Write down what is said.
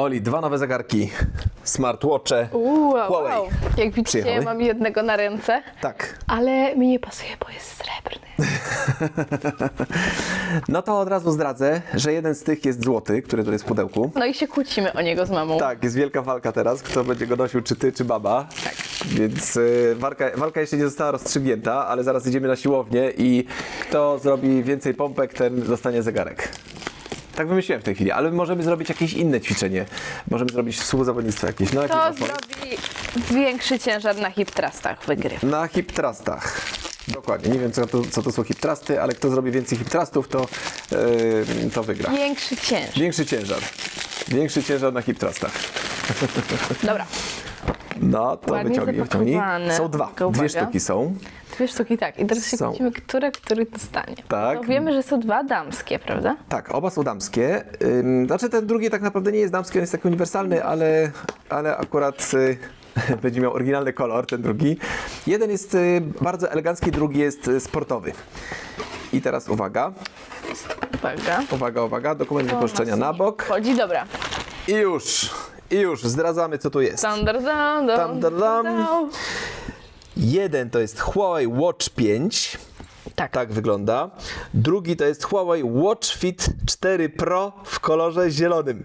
Oli, dwa nowe zegarki, smartwatche. Uuu, wow, Huawei. wow. Jak widzicie, Przyjechały? mam jednego na ręce, Tak. ale mi nie pasuje, bo jest srebrny. No to od razu zdradzę, że jeden z tych jest złoty, który tu jest w pudełku. No i się kłócimy o niego z mamą. Tak, jest wielka walka teraz, kto będzie go nosił, czy ty, czy baba. Tak. Więc y, walka, walka jeszcze nie została rozstrzygnięta, ale zaraz idziemy na siłownię i kto zrobi więcej pompek, ten dostanie zegarek. Tak wymyśliłem w tej chwili, ale możemy zrobić jakieś inne ćwiczenie. Możemy zrobić współzawodnictwo jakieś. No, To zrobi większy ciężar na hip thrustach, wygrywa. Na hip thrustach. Dokładnie. Nie wiem, co to, co to są hip thrusty, ale kto zrobi więcej hip thrustów, to, yy, to wygra. Większy ciężar. Większy ciężar. Większy ciężar na hip thrustach. Dobra, No, to Ładnie wyciągnij, wyciągnij. zapakowane. Są dwa. Dwie uwaga. sztuki są. dwie sztuki tak. I teraz się Są. kłócimy, które, który dostanie. Tak. To wiemy, że są dwa damskie, prawda? Tak, oba są damskie. Ym, Znaczy ten drugi tak naprawdę nie jest damski, on jest taki uniwersalny, ale, ale akurat y, będzie miał oryginalny kolor, ten drugi. Jeden jest y, bardzo elegancki, drugi jest y, sportowy. I teraz uwaga, Uwaga. uwaga, uwaga, dokument wypuszczenia na bok. Chodzi, dobra. I już, i już, zdradzamy co tu jest. Dum. dun. Jeden to jest Huawei Watch 5. Tak. Tak wygląda. Drugi to jest Huawei Watch Fit 4 Pro w kolorze zielonym.